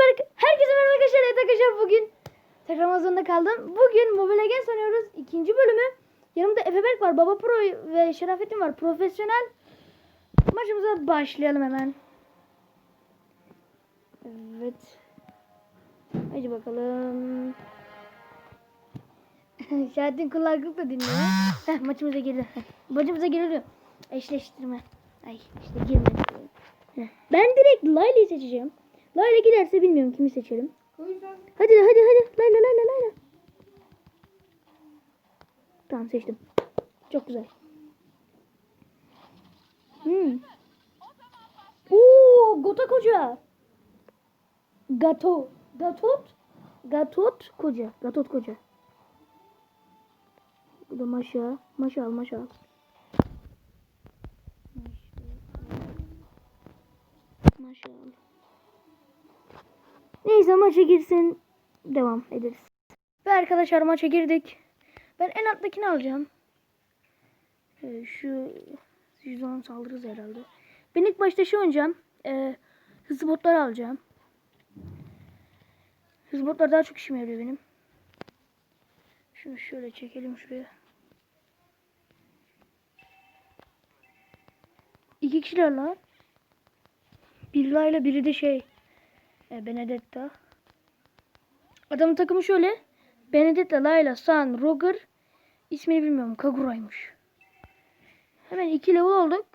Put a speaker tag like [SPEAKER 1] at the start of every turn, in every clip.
[SPEAKER 1] merhaba. Herkese merhaba arkadaşlar. Evet arkadaşlar bugün tekrar Amazon'da kaldım. Bugün Mobile Legends oynuyoruz. İkinci bölümü. Yanımda Efe Berk var. Baba Pro ve Şerafettin var. Profesyonel. Maçımıza başlayalım hemen. Evet. Hadi bakalım. Şerafettin kulaklıkla dinliyor. Heh, maçımıza girdi. Maçımıza giriliyor. Eşleştirme. Ay işte girmedi. Ben direkt Layla'yı seçeceğim. Layla giderse bilmiyorum kimi seçerim. Hadi hadi hadi. Layla Layla Layla. Tamam seçtim. Çok güzel. Hmm. Oo, Gota koca. Gato. Gatot. Gatot koca. Gatot koca. Bu da maşa. Maşa al maşa al. Maşa al. Neyse maça girsin. Devam ederiz. Ve arkadaşlar maça girdik. Ben en alttakini alacağım. Ee, şu %10 saldırırız herhalde. Ben ilk başta şey oynayacağım. Ee, hızlı botları alacağım. Hızlı botlar daha çok işime yarıyor benim. Şunu şöyle çekelim şuraya. İki kişiler lan. Biri Layla biri de şey. E, Benedetta. Adamın takımı şöyle. Benedetta, Layla, San, Roger. İsmini bilmiyorum. Kagura'ymış. Hemen iki level olduk.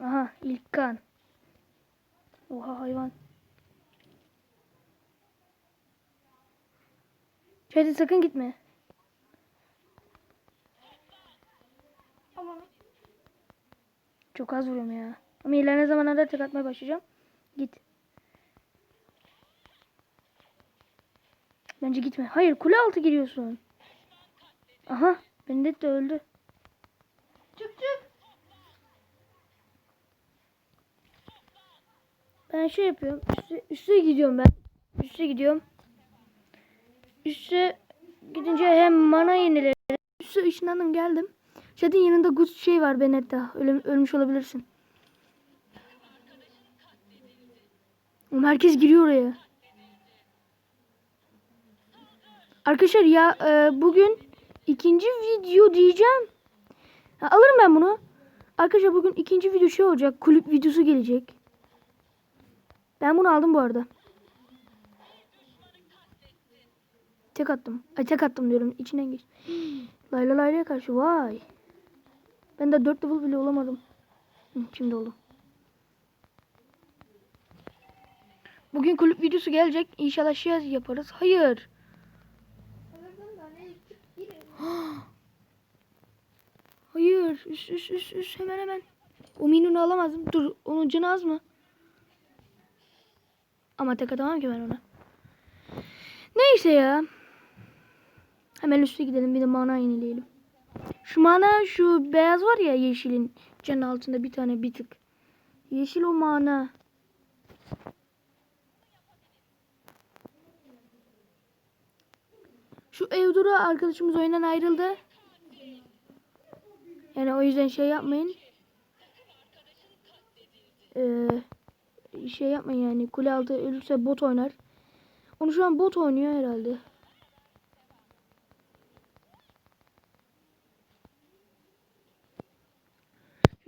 [SPEAKER 1] Aha ilk kan. Oha hayvan. Hadi sakın gitme.
[SPEAKER 2] Aman.
[SPEAKER 1] Çok az vuruyorum ya. Ama ilerleyen zamanlarda tek atmaya başlayacağım. Git. Bence gitme. Hayır kule altı giriyorsun. Aha Benedetta öldü.
[SPEAKER 2] Çık çık.
[SPEAKER 1] Ben şey yapıyorum. Üste, üste gidiyorum ben. Üste gidiyorum. Üste gidince hem mana yenilerim. Üste ışınlandım geldim. Zaten yanında Gus şey var Benedetta. Öl, ölmüş olabilirsin. Herkes giriyor oraya. Arkadaşlar ya e, bugün ikinci video diyeceğim. Ha, alırım ben bunu. Arkadaşlar bugün ikinci video şey olacak. Kulüp videosu gelecek. Ben bunu aldım bu arada. Tek attım. Ay tek attım diyorum. İçinden geç. Layla Layla'ya karşı vay. Ben de 4 level bile olamadım. Şimdi oldu. Bugün kulüp videosu gelecek. İnşallah şey yaparız. Hayır. Hayır. Üst üst üst üst hemen hemen. O minyonu alamazdım. Dur onun canı az mı? Ama tek atamam ki ben ona. Neyse ya. Hemen üste gidelim bir de mana yenileyelim. Şu mana şu beyaz var ya yeşilin canı altında bir tane bir tık. Yeşil o mana. Şu Evdura arkadaşımız oyundan ayrıldı. Yani o yüzden şey yapmayın. Ee, şey yapmayın yani. Kule altı ölürse bot oynar. Onu şu an bot oynuyor herhalde.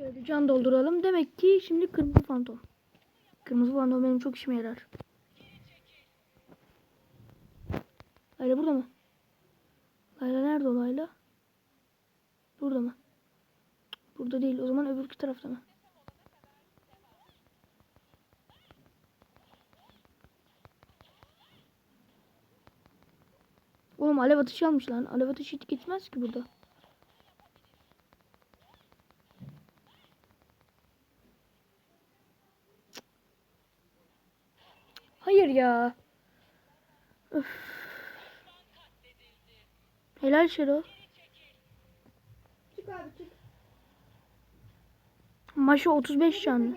[SPEAKER 1] Şöyle can dolduralım. Demek ki şimdi kırmızı fantom. Kırmızı fantom benim çok işime yarar. Layla burada mı? Layla nerede o Layla? Burada mı? Burada değil. O zaman öbür tarafta mı? Oğlum alev atışı almış lan. Alev atışı gitmez ki burada. ya. Öf. Helal Şero.
[SPEAKER 2] Çık abi çık.
[SPEAKER 1] Maşa 35 canlı.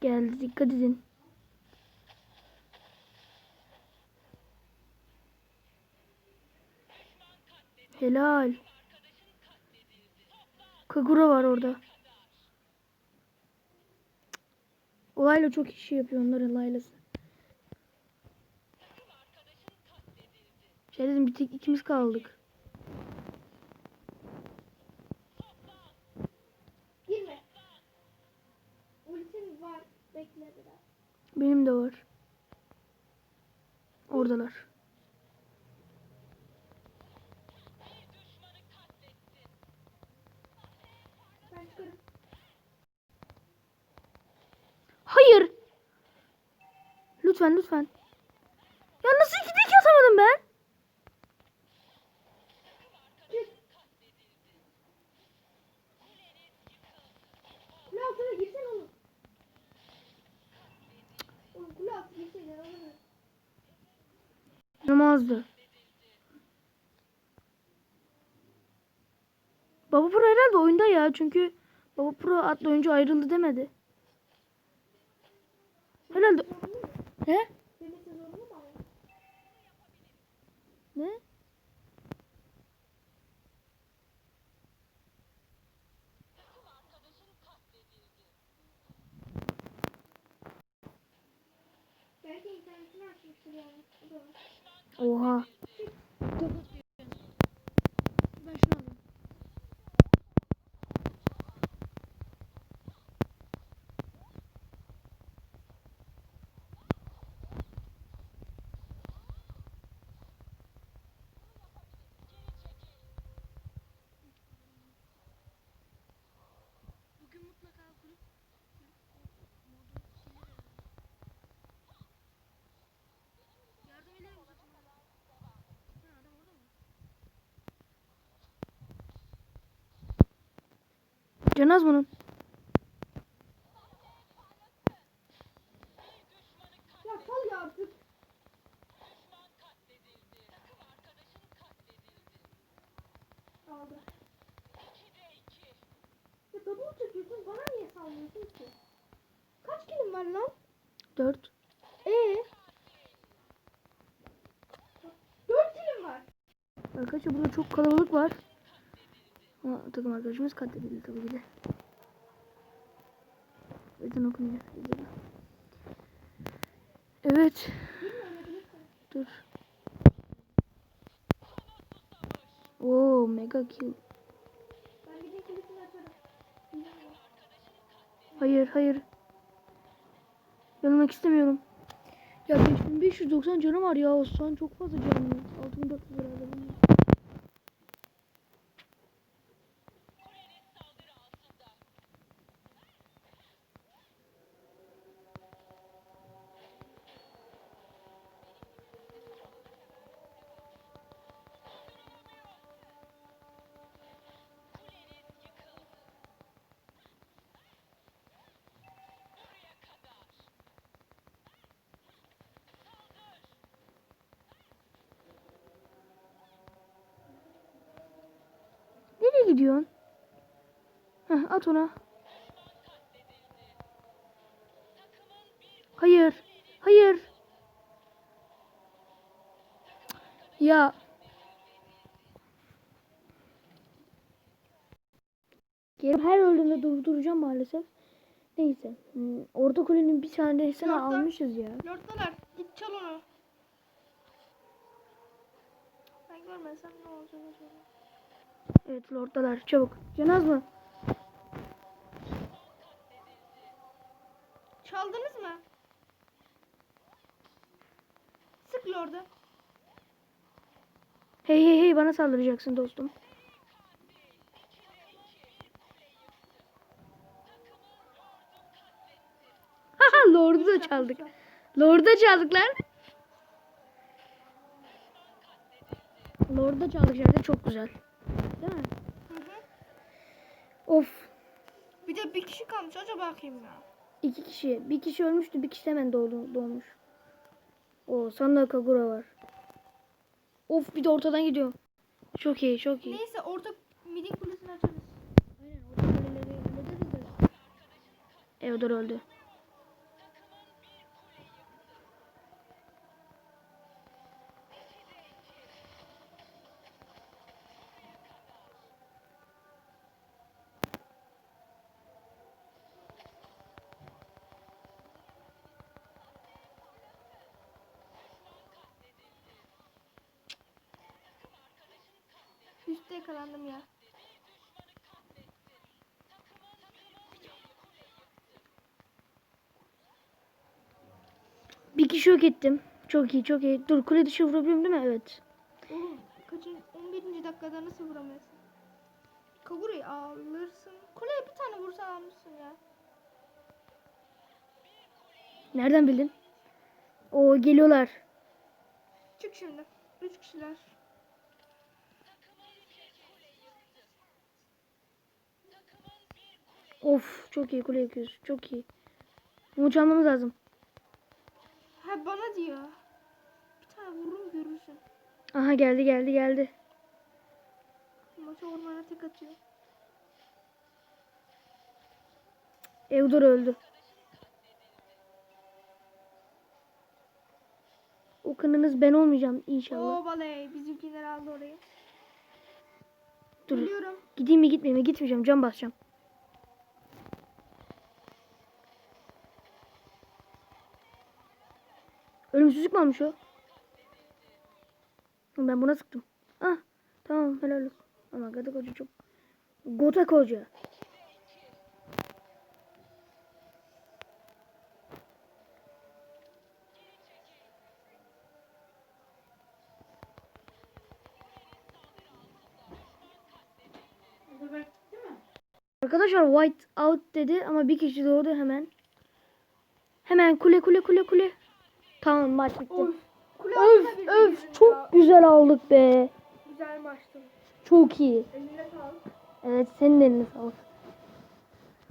[SPEAKER 2] Geldi
[SPEAKER 1] dikkat edin. Helal. Kagura var orada. Olayla çok işi şey yapıyor onlar Layla'sı. Şey dedim bir tek ikimiz kaldık.
[SPEAKER 2] Girme. Ultin var. Bekle biraz.
[SPEAKER 1] Benim de var. Oradalar. Hayır. Lütfen lütfen. Ya nasıl iki tek atamadım ben?
[SPEAKER 2] Çık. Kule altına girsen oğlum. Oğlum kule altına girsene. oğlum.
[SPEAKER 1] Namazdı. Baba Pro herhalde oyunda ya çünkü Baba Pro adlı oyuncu ayrıldı demedi. Herhalde. He? Ne? 五号。Canaz bunun.
[SPEAKER 2] Ya sal ya artık. Aldı. Ya double çekiyorsun bana niye sallıyorsun ki? Kaç kilim var lan?
[SPEAKER 1] 4.
[SPEAKER 2] Ee? Dört kilim var.
[SPEAKER 1] Arkadaşlar burada çok kalabalık var. Ama takım arkadaşımız katledildi tabii ki de. O yüzden okumayacak. videoda. Evet. Dur. Oo mega kill. Hayır hayır. Yanılmak istemiyorum. Ya 5590 canım var ya. Osman çok fazla canım. 6400 herhalde Nereye gidiyorsun? Heh, at ona. Hayır. Hayır. Ya. Her öldüğümde durduracağım maalesef. Neyse. Hmm, Orta kulenin bir tanesini
[SPEAKER 2] Lordlar.
[SPEAKER 1] almışız ya.
[SPEAKER 2] Lordlar git çal onu. Ben görmesem ne olacak acaba?
[SPEAKER 1] Evet lorddalar çabuk. Canaz mı?
[SPEAKER 2] Çaldınız mı? Sık Lord'u.
[SPEAKER 1] Hey hey hey bana saldıracaksın dostum. Haha Lord'u da çaldık. Lord'u da çaldık lan. Lord'u da çaldık çok güzel. Değil mi?
[SPEAKER 2] Hı hı.
[SPEAKER 1] Of.
[SPEAKER 2] Bir de bir kişi kalmış. Acaba bakayım ya.
[SPEAKER 1] iki kişi. Bir kişi ölmüştü bir kişi hemen doğdu, doğmuş. O sanda Kagura var. Of bir de ortadan gidiyor. Çok iyi çok iyi.
[SPEAKER 2] Neyse orta midin kulesini açarız.
[SPEAKER 1] Aynen orta kaleleri hallederiz de. Eodor öldü.
[SPEAKER 2] Fightte yakalandım ya.
[SPEAKER 1] Bir kişi yok ettim. Çok iyi çok iyi. Dur kule dışı vurabiliyorum değil mi? Evet.
[SPEAKER 2] Oğlum kaçın 11. dakikada nasıl vuramıyorsun? Kagura'yı alırsın. Kuleye bir tane vursan almışsın ya.
[SPEAKER 1] Nereden bildin? O geliyorlar.
[SPEAKER 2] Çık şimdi. 3 kişiler.
[SPEAKER 1] Of çok iyi kule yakıyoruz. Çok iyi. Bunu çalmamız lazım.
[SPEAKER 2] Ha bana diyor. Bir tane vururum görürsün.
[SPEAKER 1] Aha geldi geldi geldi.
[SPEAKER 2] Maça ormana tek atıyor.
[SPEAKER 1] Eudor öldü. O kınınız ben olmayacağım inşallah.
[SPEAKER 2] Oo baley. Bizimkiler aldı orayı.
[SPEAKER 1] Dur.
[SPEAKER 2] Biliyorum.
[SPEAKER 1] Gideyim mi gitmeyeyim mi gitmeyeceğim can basacağım. Ölümsüzlük mü almış o? Ben buna sıktım. Ah tamam helal olsun. Ama Gatak Hoca çok... Gotak Hoca. Arkadaşlar white out dedi ama bir kişi doğdu hemen. Hemen kule kule kule kule. Tamam maç bitti.
[SPEAKER 2] Of.
[SPEAKER 1] Öf öf
[SPEAKER 2] girdin ya.
[SPEAKER 1] çok güzel aldık be.
[SPEAKER 2] Güzel maçtı.
[SPEAKER 1] Çok iyi.
[SPEAKER 2] Eline sağlık.
[SPEAKER 1] Evet senin eline sağlık.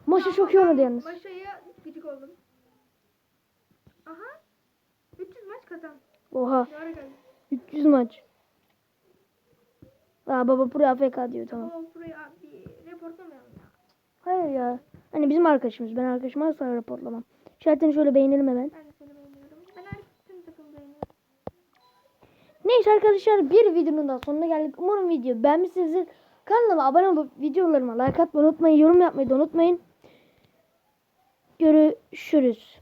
[SPEAKER 1] Maçı çok iyi oynadı yalnız.
[SPEAKER 2] Maşaya gıcık oldum. Aha. 300 maç kazan.
[SPEAKER 1] Oha
[SPEAKER 2] Ne ara geldi?
[SPEAKER 1] 300 maç. Aa baba buraya AFK diyor tamam.
[SPEAKER 2] Tamam. buraya abi reportlamayalım ya.
[SPEAKER 1] Hayır ya. Hani bizim arkadaşımız. Ben arkadaşıma asla raporlamam. Şartını şöyle beğenelim hemen.
[SPEAKER 2] Ben de seni beğeniyorum. Ben her tüm takımı beğeniyorum.
[SPEAKER 1] Neyse arkadaşlar bir videonun daha sonuna geldik. Umarım video beğenmişsinizdir. Kanalıma abone olup videolarıma like atmayı unutmayın. Yorum yapmayı da unutmayın. Görüşürüz.